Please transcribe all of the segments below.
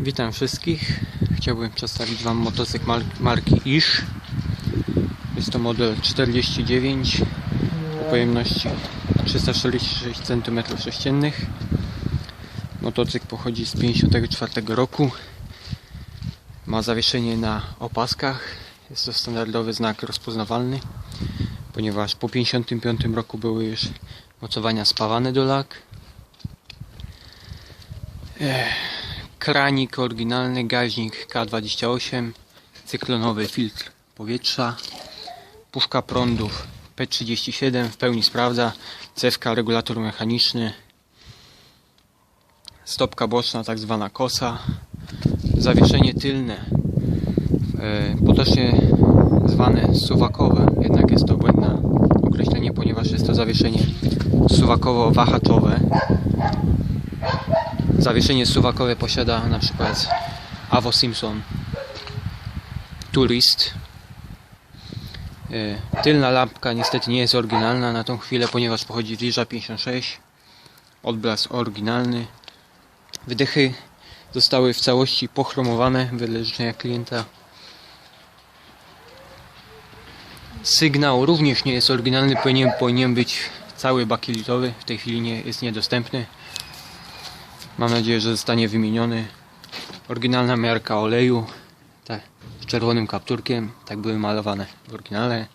Witam wszystkich. Chciałbym przedstawić Wam motocykl mar- marki Ish. Jest to model 49 o pojemności 346 cm3. Motocykl pochodzi z 54 roku. Ma zawieszenie na opaskach. Jest to standardowy znak rozpoznawalny, ponieważ po 55 roku były już mocowania spawane do lak. Kranik oryginalny, gaźnik K28, cyklonowy filtr powietrza, puszka prądów P37 w pełni sprawdza, cewka regulator mechaniczny, stopka boczna tak zwana kosa, zawieszenie tylne, e, potocznie zwane suwakowe, jednak jest to błędne określenie, ponieważ jest to zawieszenie suwakowo-wahaczowe. Zawieszenie suwakowe posiada na przykład Avo Simpson Tourist. E, Tylna lampka niestety nie jest oryginalna na tą chwilę, ponieważ pochodzi z Liża 56. Odblask oryginalny. Wydechy zostały w całości pochromowane wedle życzenia klienta. Sygnał również nie jest oryginalny, powinien, powinien być cały bakilitowy. W tej chwili nie jest niedostępny. Mam nadzieję, że zostanie wymieniony. Oryginalna miarka oleju. Tak, z czerwonym kapturkiem. Tak były malowane w oryginale.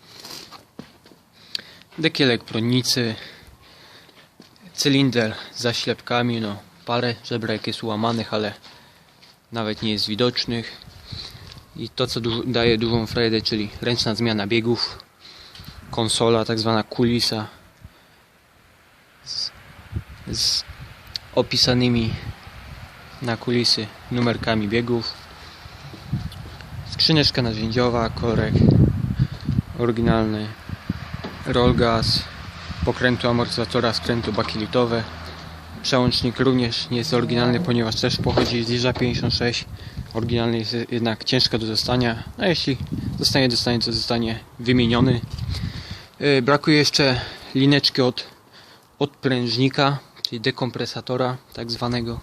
Dekielek prądnicy. Cylinder z zaślepkami. No, parę żebrek jest ułamanych, ale nawet nie jest widocznych. I to, co du- daje dużą frajdę, czyli ręczna zmiana biegów. Konsola, tak zwana kulisa. Z, z opisanymi na kulisy numerkami biegów. Skrzyneczka narzędziowa, korek oryginalny, rollgas, pokrętu amortyzatora, skrętu bakilitowe. Przełącznik również nie jest oryginalny, ponieważ też pochodzi z Liża 56. Oryginalny jest jednak ciężko do dostania, a jeśli zostanie dostanie, to zostanie wymieniony. Yy, Brakuje jeszcze lineczki od odprężnika, czyli dekompresatora tak zwanego.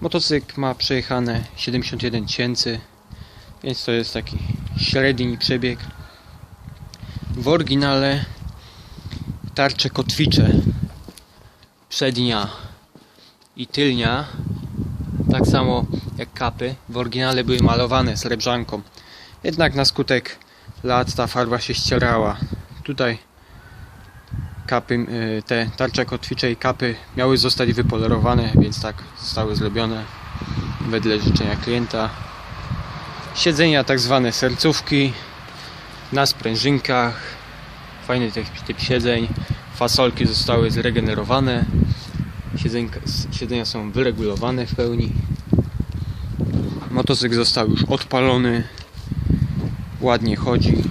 Motocykl ma przejechane 71 tysięcy, więc to jest taki średni przebieg. W oryginale tarcze kotwicze przednia i tylnia, tak samo jak kapy, w oryginale były malowane srebrzanką. Jednak na skutek lat ta farba się ścierała. Tutaj kapy, y, te tarcze kotwicze i kapy miały zostać wypolerowane, więc tak zostały zrobione wedle życzenia klienta. Siedzenia tak zwane sercówki na sprężynkach. Fajny typ, siedzeń. Fasolki zostały zregenerowane. Siedzenka, siedzenia są wyregulowane w pełni. Motocykl został już odpalony. Ładnie chodzi.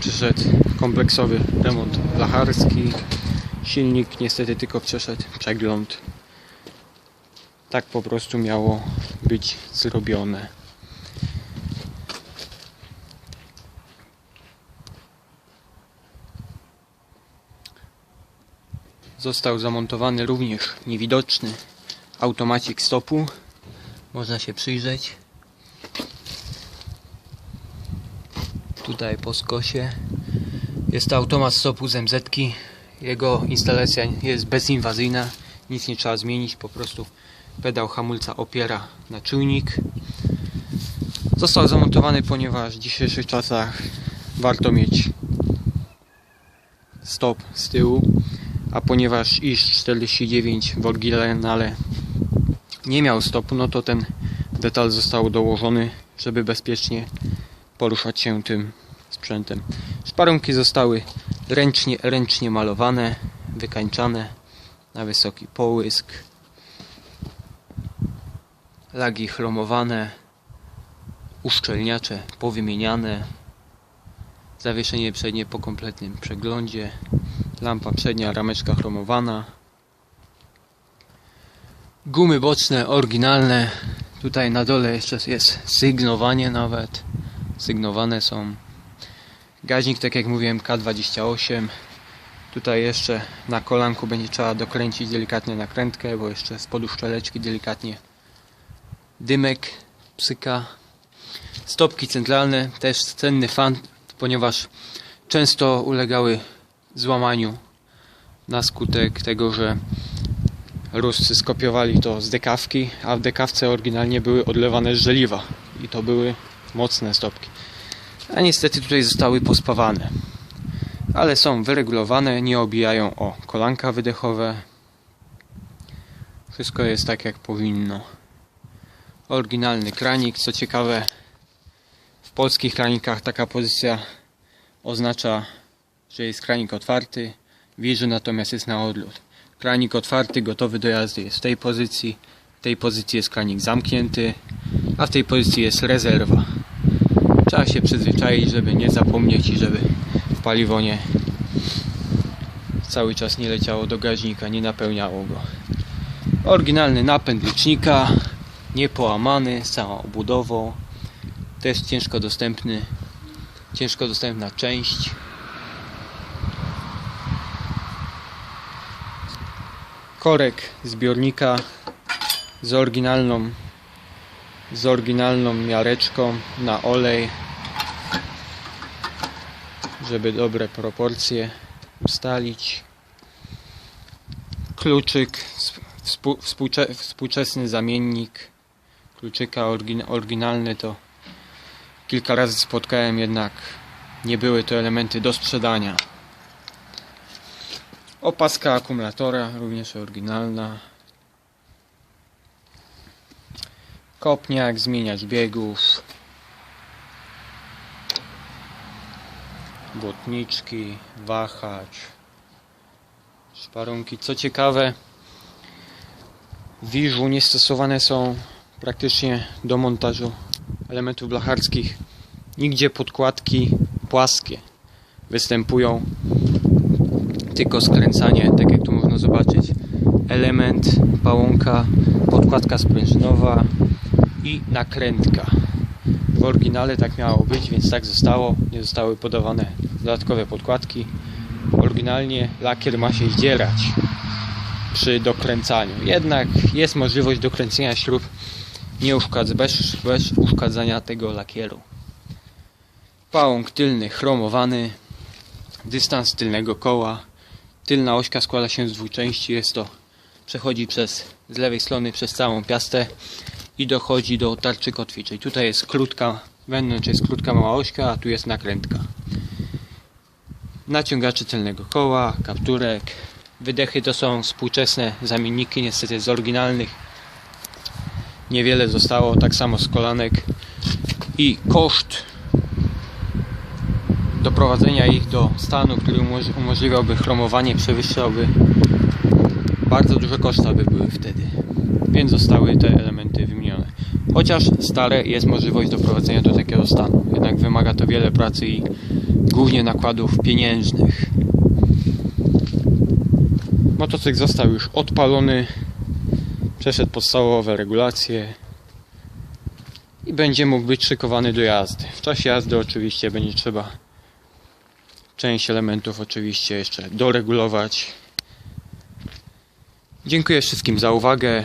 Przyszedł kompleksowy remont blacharski. Silnik niestety tylko przeszedł przegląd. Tak po prostu miało być zrobione. Został zamontowany również niewidoczny automacik stopu. Można się przyjrzeć. Tutaj po skosie jest to automat stopu z MZ. Jego instalacja jest bezinwazyjna, nic nie trzeba zmienić, po prostu pedał hamulca opiera na czujnik. Został zamontowany, ponieważ w dzisiejszych czasach warto mieć stop z tyłu, a ponieważ iż 49 w oryginale nie miał stopu, no to ten detal został dołożony, żeby bezpiecznie poruszać się tym sprzętem. Szparunki zostały ręcznie, ręcznie malowane, wykańczane na wysoki połysk. Lagi chromowane, uszczelniacze powymieniane. Zawieszenie przednie po kompletnym przeglądzie. Lampa przednia, rameczka chromowana. Gumy boczne oryginalne. Tutaj na dole jeszcze jest sygnowanie nawet. Sygnowane są. Gaźnik, tak jak mówiłem, K28. Tutaj jeszcze na kolanku będzie trzeba dokręcić delikatnie nakrętkę, bo jeszcze z podu szczeleczki delikatnie dymek psyka. Stopki centralne też cenny fan, ponieważ często ulegały złamaniu na skutek tego, że Ruscy skopiowali to z dekawki, a w dekawce oryginalnie były odlewane z żeliwa i to były mocne stopki. A niestety tutaj zostały pospawane. Ale są wyregulowane, nie obijają o kolanka wydechowe. Wszystko jest tak jak powinno. Oryginalny kranik, co ciekawe, w polskich kranikach taka pozycja oznacza, że jest kranik otwarty, wieży natomiast jest na odlot. Kranik otwarty, gotowy do jazdy jest w tej pozycji, w tej pozycji jest kranik zamknięty, a w tej pozycji jest rezerwa. Trzeba się przyzwyczaić, żeby nie zapomnieć i żeby paliwo nie cały czas nie leciało do gaźnika, nie napełniało go. Oryginalny napęd licznika, niepołamany, z całą obudową. Też ciężko dostępny, ciężko dostępna część. Korek zbiornika z oryginalną z oryginalną miareczką na olej żeby dobre proporcje ustalić. Kluczyk współ, współcze, współczesny zamiennik kluczyka orygin, oryginalny to kilka razy spotkałem jednak nie były to elementy do sprzedania. Opaska akumulatora również oryginalna kopniak, zmieniacz biegów błotniczki, wahacz szparunki. Co ciekawe, w Wiżu nie stosowane są praktycznie do montażu elementów blacharskich. Nigdzie podkładki płaskie występują, tylko skręcanie, tak jak tu można zobaczyć. Element, pałąka, podkładka sprężynowa i nakrętka. W oryginale tak miało być, więc tak zostało. Nie zostały podawane dodatkowe podkładki. Oryginalnie lakier ma się zdzierać przy dokręcaniu. Jednak jest możliwość dokręcenia śrub nie uszkadz, bez, bez uszkadzania tego lakieru. Pałąk tylny chromowany, dystans tylnego koła. Tylna ośka składa się z dwóch części. Jest to przechodzi przez z lewej strony przez całą piastę i dochodzi do tarczy kotwiczej. Tutaj jest krótka, wewnątrz jest krótka mała ośka, a tu jest nakrętka. Naciągacze tylnego koła, kapturek. Wydechy to są współczesne zamienniki, niestety z oryginalnych niewiele zostało, tak samo z kolanek. I koszt doprowadzenia ich do stanu, który umoż- umożliwiałby chromowanie, przewyższałby bardzo duże koszta by były wtedy. Więc zostały te elementy wymienione. Chociaż stare jest możliwość doprowadzenia do takiego stanu. Jednak wymaga to wiele pracy i głównie nakładów pieniężnych. Motocykl został już odpalony, przeszedł podstawowe regulacje i będzie mógł być szykowany do jazdy. W czasie jazdy oczywiście będzie trzeba część elementów oczywiście jeszcze doregulować. Dziękuję wszystkim za uwagę.